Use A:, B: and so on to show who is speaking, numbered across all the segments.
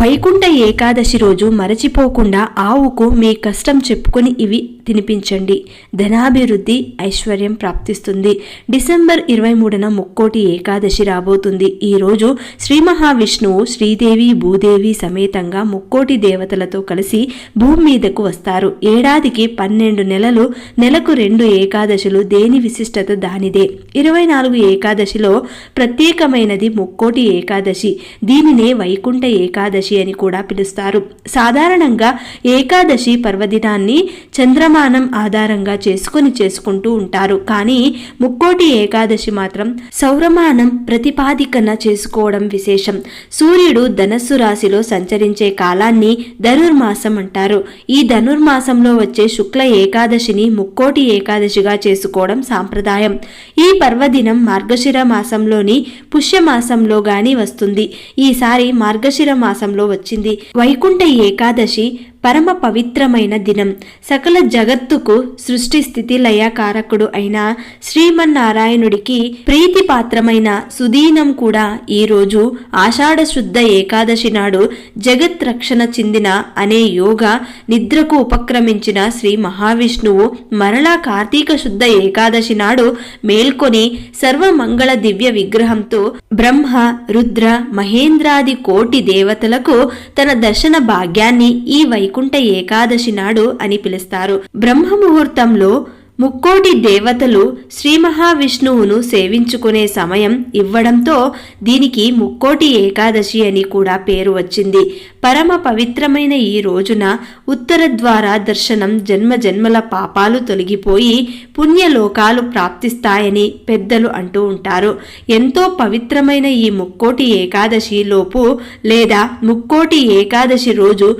A: వైకుంఠ ఏకాదశి రోజు మరచిపోకుండా ఆవుకు మీ కష్టం చెప్పుకొని ఇవి తినిపించండి. ధనాభివృద్ధి ఐశ్వర్యం ప్రాప్తిస్తుంది. డిసెంబర్ ఇరవై మూడున ముక్కోటి ఏకాదశి రాబోతుంది. ఈరోజు శ్రీ మహావిష్ణువు శ్రీదేవి భూదేవి సమేతంగా ముక్కోటి దేవతలతో కలిసి భూమి మీదకు వస్తారు. ఏడాదికి పన్నెండు నెలలు నెలకు రెండు ఏకాదశులు దేని విశిష్టత దానిదే. ఇరవై నాలుగు ఏకాదశిలో ప్రత్యేకమైనది ముక్కోటి ఏకాదశి. దీనినే వైకుంఠ ఏకాదశి అని కూడా పిలుస్తారు. సాధారణంగా ఏకాదశి పర్వదినాన్ని చంద్రమానం ఆధారంగా చేసుకుని చేసుకుంటూ ఉంటారు. కానీ ముక్కోటి ఏకాదశి మాత్రం సౌరమానం ప్రతిపాదికన చేసుకోవడం విశేషం. సూర్యుడు ధనస్సు రాశిలో సంచరించే కాలాన్ని ధనుర్మాసం అంటారు. ఈ ధనుర్మాసంలో వచ్చే శుక్ల ఏకాదశిని ముక్కోటి ఏకాదశిగా చేసుకోవడం సాంప్రదాయం. ఈ పర్వదినం మార్గశిర మాసంలోని పుష్యమాసంలో గాని వస్తుంది. ఈసారి మార్గశిర మాసంలో వచ్చింది. వైకుంఠ ఏకాదశి పరమ పవిత్రమైన దినం. సకల జగత్తుకు సృష్టి స్థితి లయకారకుడు అయిన శ్రీమన్నారాయణుడికి ప్రీతిపాత్రమైన సుదీనం కూడా ఈ రోజు ఆషాఢ శుద్ధ ఏకాదశి నాడు జగత్ రక్షణ చెందిన అనే యోగ నిద్రకు ఉపక్రమించిన శ్రీ మహావిష్ణువు మరలా కార్తీక శుద్ధ ఏకాదశి నాడు మేల్కొని సర్వమంగళ దివ్య విగ్రహంతో బ్రహ్మ రుద్ర మహేంద్రాది కోటి దేవతలకు తన దర్శన భాగ్యాన్ని ఈ వై వైకుంఠ ఏకాదశి నాడు అని పిలుస్తారు. బ్రహ్మ ముహూర్తంలో ముక్కోటి దేవతలు శ్రీ మహావిష్ణువును సేవించుకునే సమయం ఇవ్వడంతో దీనికి ముక్కోటి ఏకాదశి అని కూడా పేరు వచ్చింది. పరమ పవిత్రమైన ఈ రోజున ఉత్తర ద్వారా దర్శనం జన్మ జన్మల పాపాలు తొలగిపోయి పుణ్యలోకాలు ప్రాప్తిస్తాయని పెద్దలు అంటూ ఉంటారు. ఎంతో పవిత్రమైన ఈ ముక్కోటి ఏకాదశి లోపు లేదా ముక్కోటి ఏకాదశి రోజు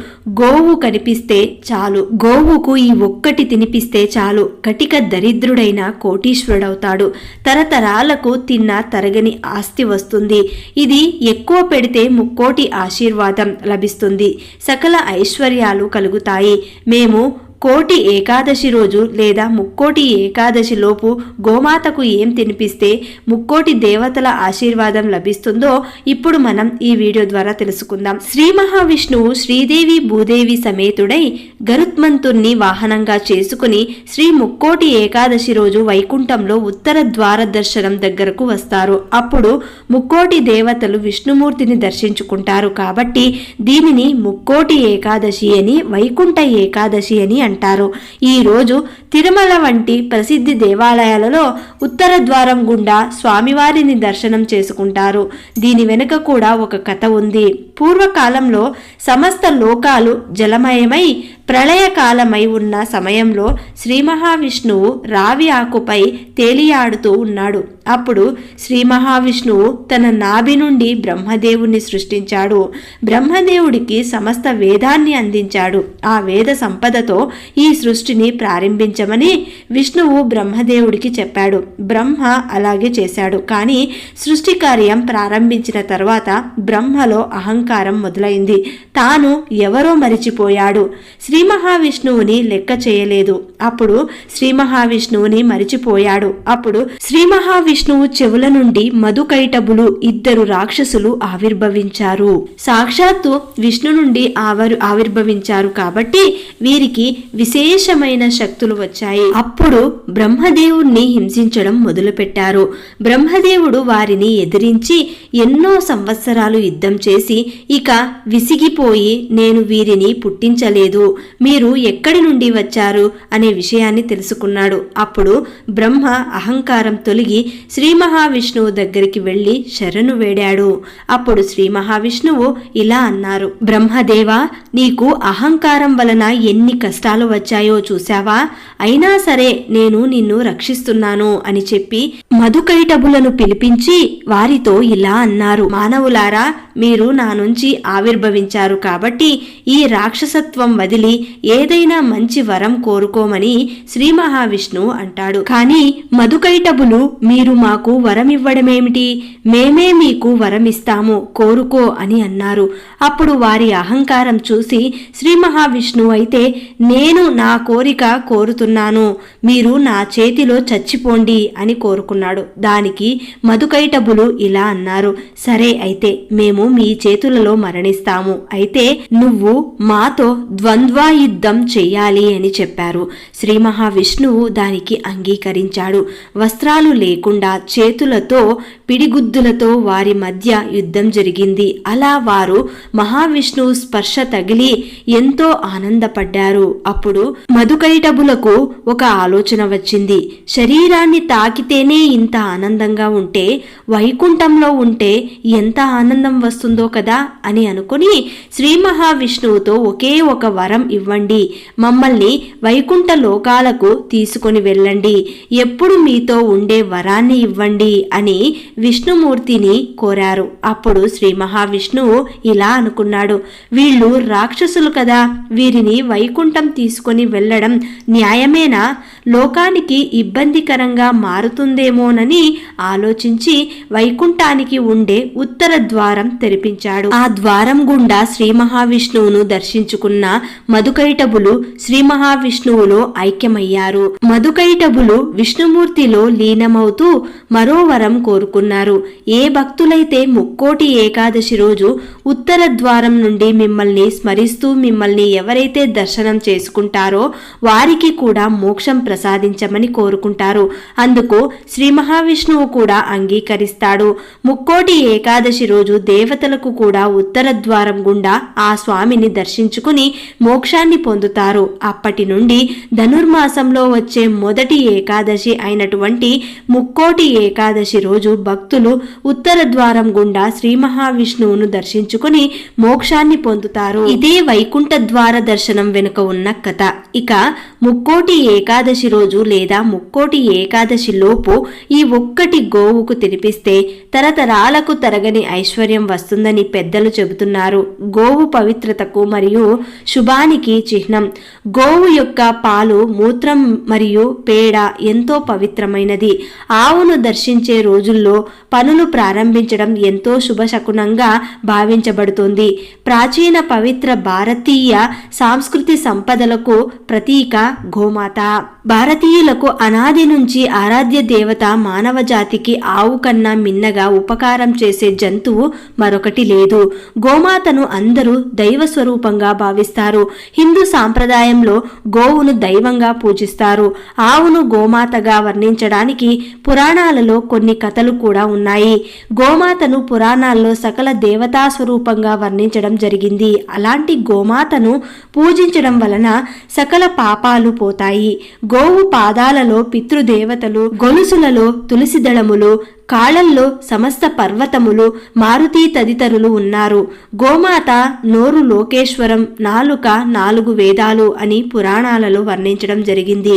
A: గోవు కనిపిస్తే చాలు. గోవుకు ఈ ఒక్కటి తినిపిస్తే చాలు. కటి ఇక దరిద్రుడైన కోటీశ్వరుడవుతాడు. తరతరాలకు తిన్న తరగని ఆస్తి వస్తుంది. ఇది ఎక్కువ పెడితే ముక్కోటి ఆశీర్వాదం లభిస్తుంది. సకల ఐశ్వర్యాలు కలుగుతాయి. మేము కోటి ఏకాదశి రోజు లేదా ముక్కోటి ఏకాదశి లోపు గోమాతకు ఏం తినిపిస్తే ముక్కోటి దేవతల ఆశీర్వాదం లభిస్తుందో ఇప్పుడు మనం ఈ వీడియో ద్వారా తెలుసుకుందాం. శ్రీ మహావిష్ణువు శ్రీదేవి భూదేవి సమేతుడై గరుత్మంతుణ్ణి వాహనంగా చేసుకుని శ్రీ ముక్కోటి ఏకాదశి రోజు వైకుంఠంలో ఉత్తర ద్వార దర్శనం దగ్గరకు వస్తారు. అప్పుడు ముక్కోటి దేవతలు విష్ణుమూర్తిని దర్శించుకుంటారు కాబట్టి దీనిని ముక్కోటి ఏకాదశి అని వైకుంఠ ఏకాదశి అని అంటారు. ఈ రోజు తిరుమల వంటి ప్రసిద్ధి దేవాలయాలలో ఉత్తర ద్వారం గుండా స్వామివారిని దర్శనం చేసుకుంటారు. దీని వెనుక కూడా ఒక కథ ఉంది. పూర్వకాలంలో సమస్త లోకాలు జలమయమై ప్రళయకాలమై ఉన్న సమయంలో శ్రీ మహావిష్ణువు రావి ఆకుపై తేలియాడుతూ ఉన్నాడు. అప్పుడు శ్రీ మహావిష్ణువు తన నాభి నుండి బ్రహ్మదేవుణ్ణి సృష్టించాడు. బ్రహ్మదేవుడికి సమస్త వేదాన్ని అందించాడు. ఆ వేద సంపదతో ఈ సృష్టిని ప్రారంభించమని విష్ణువు బ్రహ్మదేవుడికి చెప్పాడు. బ్రహ్మ అలాగే చేశాడు. కానీ సృష్టి కార్యం ప్రారంభించిన తర్వాత బ్రహ్మలో అహంకారం మొదలైంది. తాను ఎవరో మరిచిపోయాడు. శ్రీ మహావిష్ణువుని లెక్క చేయలేదు. అప్పుడు శ్రీ మహావిష్ణువుని మరిచిపోయాడు. అప్పుడు శ్రీ మహావిష్ణువు చెవుల నుండి మధుకైటబులు ఇద్దరు రాక్షసులు ఆవిర్భవించారు. సాక్షాత్తు విష్ణు నుండి ఆవరు ఆవిర్భవించారు కాబట్టి వీరికి విశేషమైన శక్తులు వచ్చాయి. అప్పుడు బ్రహ్మదేవుణ్ణి హింసించడం మొదలుపెట్టారు. బ్రహ్మదేవుడు వారిని ఎదిరించి ఎన్నో సంవత్సరాలు యుద్ధం చేసి ఇక విసిగిపోయి నేను వీరిని పుట్టించలేదు. మీరు ఎక్కడి నుండి వచ్చారు? అనే విషయాన్ని తెలుసుకున్నాడు. అప్పుడు బ్రహ్మ అహంకారం తొలగి శ్రీ మహావిష్ణువు దగ్గరికి వెళ్ళి శరణు వేడాడు. అప్పుడు శ్రీ మహావిష్ణువు ఇలా అన్నారు. బ్రహ్మదేవా నీకు అహంకారం వలన ఎన్ని కష్టాలు వచ్చాయో చూశావా? అయినా సరే నేను నిన్ను రక్షిస్తున్నాను అని చెప్పి మధుకైటబులను పిలిపించి వారితో ఇలా అన్నారు. మానవులారా మీరు నా నుంచి ఆవిర్భవించారు కాబట్టి ఈ రాక్షసత్వం వదిలి ఏదైనా మంచి వరం కోరుకోమని శ్రీ మహావిష్ణువు అంటాడు. కానీ మధుకైటబులు మీరు మాకు వరమివ్వడమేమిటి? మేమే మీకు వరం ఇస్తాము కోరుకో అని అన్నారు. అప్పుడు వారి అహంకారం చూసి శ్రీ మహావిష్ణువు అయితే నేను నా కోరిక కోరుతున్నాను మీరు నా చేతిలో చచ్చిపోండి అని కోరుకున్నాడు. దానికి మధుకైటబులు ఇలా అన్నారు సరే అయితే మేము మీ చేతులలో మరణిస్తాము. అయితే నువ్వు మాతో ద్వంద్వాయుద్ధం చేయాలి చెయ్యాలి అని చెప్పారు. శ్రీ మహావిష్ణువు దానికి అంగీకరించాడు. వస్త్రాలు లేకుండా చేతులతో పిడిగుద్దులతో వారి మధ్య యుద్ధం జరిగింది. అలా వారు మహావిష్ణువు స్పర్శ తగిలి ఎంతో ఆనందపడ్డారు. అప్పుడు మధుకైటబులకు ఒక ఆలోచన వచ్చింది. శరీరాన్ని తాకితేనే ఇంత ఆనందంగా ఉంటే వైకుంఠంలో ఉంటే ఎంత ఆనందం వస్తుందో కదా అని అనుకుని శ్రీ మహావిష్ణువుతో ఒకే ఒక వరం ఇవ్వండి. మమ్మల్ని వైకుంఠ లోకాలకు తీసుకొని వెళ్ళండి. ఎప్పుడు మీతో ఉండే వరాన్ని ఇవ్వండి అని విష్ణుమూర్తిని కోరారు. అప్పుడు శ్రీ మహావిష్ణువు ఇలా అనుకున్నాడు. వీళ్ళు రాక్షసులు కదా వీరిని వైకుంఠం తీసుకొని వెళ్ళడం న్యాయమేనా? లోకానికి ఇబ్బందికరంగా మారుతుందేమోనని ఆలోచించి వైకుంఠానికి ఉండే ఉత్తర ద్వారం తెరిపించాడు. ఆ ద్వారం గుండా శ్రీ మహావిష్ణువును దర్శించుకున్న మధుకైటబులు శ్రీ మహావిష్ణువులో ఐక్యమయ్యారు. మధుకైటబులు విష్ణుమూర్తిలో లీనమవుతూ మరో వరం కోరుకున్నారు. ఏ భక్తులైతే ముక్కోటి ఏకాదశి రోజు ఉత్తర ద్వారం నుండి మిమ్మల్ని స్మరిస్తూ మిమ్మల్ని ఎవరైతే దర్శనం చేసుకుంటారో వారికి కూడా మోక్షం ప్రసాదించమని కోరుకుంటారు. అందుకు శ్రీ మహావిష్ణువు కూడా అంగీకరిస్తాడు. ముక్కోటి ఏకాదశి రోజు దేవతలకు కూడా ఉత్తర ద్వారం గుండా ఆ స్వామిని దర్శించుకుని మోక్షాన్ని పొందుతారు. అప్పటి నుండి ధనుర్మాసంలో వచ్చే మొదటి ఏకాదశి అయినటువంటి ముక్కోటి ఏకాదశి రోజు భక్తులు ఉత్తర ద్వారం గుండా శ్రీ మహావిష్ణువును దర్శించుకుని మోక్షాన్ని పొందుతారు. ఇదే వైకుంఠ ద్వార దర్శనం వెనుక ఉన్న కథ. ఇక ముక్కోటి ఏకాదశి రోజు లేదా ముక్కోటి ఏకాదశి లోపు ఈ ఒక్కటి గోవుకు తినిపిస్తే తరతరాలకు తరగని ఐశ్వర్యం వస్తుందని పెద్దలు చెబుతున్నారు. గోవు పవిత్రతకు మరియు శుభానికి చిహ్నం. గోవు యొక్క పాలు మూత్రం మరియు పేడ ఎంతో పవిత్రమైనది. ఆవును దర్శించే రోజుల్లో పనులు ప్రారంభించడం ఎంతో శుభశకునంగా భావించబడుతుంది. ప్రాచీన పవిత్ర భారతీయ సాంస్కృతి సంపదలకు ప్రతీక గోమాత. భారతీయులకు అనాది నుంచి ఆరాధ్య దేవత మానవ జాతికి ఆవు కన్నా మిన్నగా ఉపకారం చేసే జంతువు మరొకటి లేదు. గోమాతను అందరూ దైవ స్వరూపంగా భావిస్తారు. హిందూ సాంప్రదాయంలో గోవును దైవంగా పూజిస్తారు. ఆవును గోమాతగా వర్ణించడానికి పురాణాలలో కొన్ని కథలు కూడా కూడా ఉన్నాయి. గోమాతను పురాణాల్లో సకల దేవతా స్వరూపంగా వర్ణించడం జరిగింది. అలాంటి గోమాతను పూజించడం వలన సకల పాపాలు పోతాయి. గోవు పాదాలలో పితృదేవతలు గొలుసులలో తులసి కాళ్ళల్లో సమస్త పర్వతములు మారుతి తదితరులు ఉన్నారు. గోమాత నోరు లోకేశ్వరం నాలుక నాలుగు వేదాలు అని పురాణాలలో వర్ణించడం జరిగింది.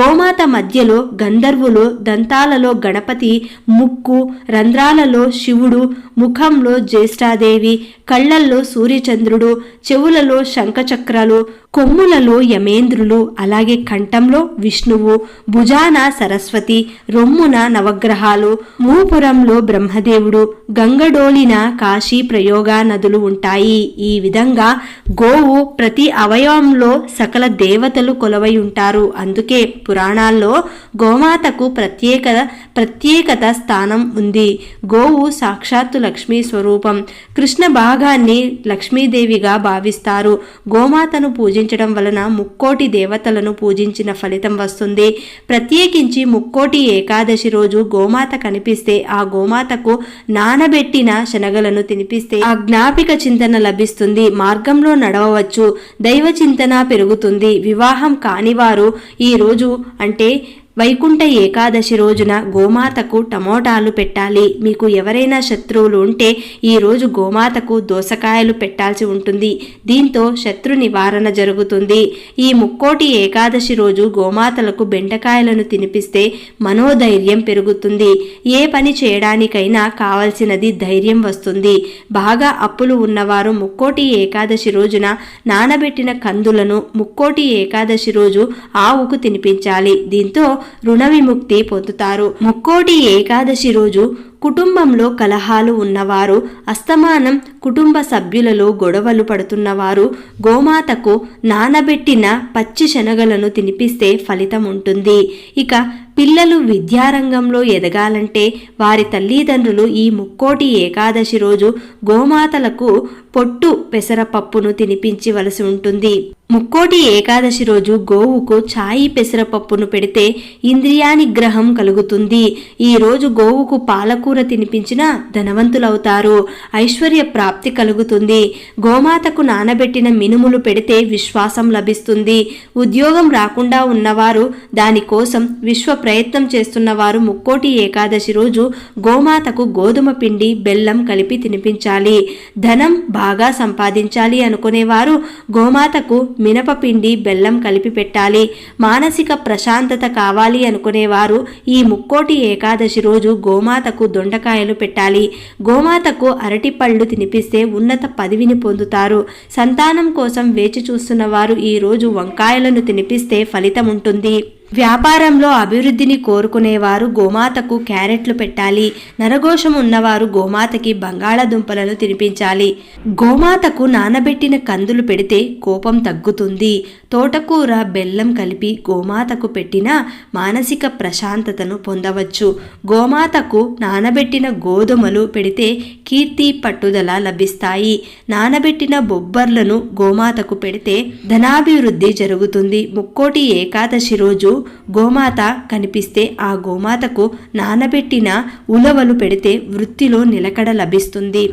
A: గోమాత మధ్యలో గంధర్వులు దంతాలలో గణపతి ముక్కు రంధ్రాలలో శివుడు ముఖంలో జ్యేష్ఠాదేవి కళ్ళల్లో సూర్యచంద్రుడు చెవులలో శంఖచక్రాలు కొమ్ములలో యమేంద్రులు అలాగే కంఠంలో విష్ణువు భుజాన సరస్వతి రొమ్మున నవగ్రహాలు మూపురంలో బ్రహ్మదేవుడు గంగడోలిన కాశీ ప్రయోగా నదులు ఉంటాయి. ఈ విధంగా గోవు ప్రతి అవయవంలో సకల దేవతలు కొలవై ఉంటారు. అందుకే పురాణాల్లో గోమాతకు ప్రత్యేక ప్రత్యేకత స్థానం ఉంది. గోవు సాక్షాత్తు లక్ష్మీ స్వరూపం. కృష్ణ భాగాన్ని లక్ష్మీదేవిగా భావిస్తారు. గోమాతను పూజించడం వలన ముక్కోటి దేవతలను పూజించిన ఫలితం వస్తుంది. ప్రత్యేకించి ముక్కోటి ఏకాదశి రోజు గోమాత కనిపిస్తుంది తినిపిస్తే ఆ గోమాతకు నానబెట్టిన శనగలను తినిపిస్తే ఆ జ్ఞాపిక చింతన లభిస్తుంది మార్గంలో నడవవచ్చు దైవ చింతన పెరుగుతుంది వివాహం కానివారు ఈ రోజు అంటే వైకుంఠ ఏకాదశి రోజున గోమాతకు టమోటాలు పెట్టాలి. మీకు ఎవరైనా శత్రువులు ఉంటే ఈ రోజు గోమాతకు దోసకాయలు పెట్టాల్సి ఉంటుంది. దీంతో శత్రు నివారణ జరుగుతుంది. ఈ ముక్కోటి ఏకాదశి రోజు గోమాతలకు బెండకాయలను తినిపిస్తే మనోధైర్యం పెరుగుతుంది. ఏ పని చేయడానికైనా కావలసినది ధైర్యం వస్తుంది. బాగా అప్పులు ఉన్నవారు ముక్కోటి ఏకాదశి రోజున నానబెట్టిన కందులను ముక్కోటి ఏకాదశి రోజు ఆవుకు తినిపించాలి. దీంతో రుణ విముక్తి పొందుతారు. ముక్కోటి ఏకాదశి రోజు కుటుంబంలో కలహాలు ఉన్నవారు అస్తమానం కుటుంబ సభ్యులలో గొడవలు పడుతున్నవారు గోమాతకు నానబెట్టిన పచ్చి శనగలను తినిపిస్తే ఫలితం ఉంటుంది. ఇక పిల్లలు విద్యారంగంలో ఎదగాలంటే వారి తల్లిదండ్రులు ఈ ముక్కోటి ఏకాదశి రోజు గోమాతలకు పొట్టు పెసరపప్పును తినిపించవలసి ఉంటుంది. ముక్కోటి ఏకాదశి రోజు గోవుకు ఛాయి పెసరపప్పును పెడితే ఇంద్రియానిగ్రహం కలుగుతుంది. ఈ రోజు గోవుకు పాలకు కూర తినిపించినా ధనవంతులవుతారు. ఐశ్వర్య ప్రాప్తి కలుగుతుంది. గోమాతకు నానబెట్టిన మినుములు పెడితే విశ్వాసం లభిస్తుంది. ఉద్యోగం రాకుండా ఉన్నవారు దానికోసం విశ్వ ప్రయత్నం చేస్తున్నవారు ముక్కోటి ఏకాదశి రోజు గోమాతకు గోధుమ పిండి బెల్లం కలిపి తినిపించాలి. ధనం బాగా సంపాదించాలి అనుకునేవారు గోమాతకు మినపపిండి బెల్లం కలిపి పెట్టాలి. మానసిక ప్రశాంతత కావాలి అనుకునేవారు ఈ ముక్కోటి ఏకాదశి రోజు గోమాతకు దొండకాయలు పెట్టాలి. గోమాతకు అరటిపళ్ళు తినిపిస్తే ఉన్నత పదవిని పొందుతారు. సంతానం కోసం వేచి చూస్తున్న వారు ఈ రోజు వంకాయలను తినిపిస్తే ఫలితం ఉంటుంది వ్యాపారంలో అభివృద్ధిని కోరుకునేవారు గోమాతకు క్యారెట్లు పెట్టాలి నరఘోషం ఉన్నవారు గోమాతకి బంగాళాదుంపలను తినిపించాలి. గోమాతకు నానబెట్టిన కందులు పెడితే కోపం తగ్గుతుంది. తోటకూర బెల్లం కలిపి గోమాతకు పెట్టిన మానసిక ప్రశాంతతను పొందవచ్చు. గోమాతకు నానబెట్టిన గోధుమలు పెడితే కీర్తి పట్టుదల లభిస్తాయి. నానబెట్టిన బొబ్బర్లను గోమాతకు పెడితే ధనాభివృద్ధి జరుగుతుంది. ముక్కోటి ఏకాదశి రోజు గోమాత కనిపిస్తే ఆ గోమాతకు నానబెట్టిన ఉలవలు పెడితే వృత్తిలో నిలకడ లభిస్తుంది.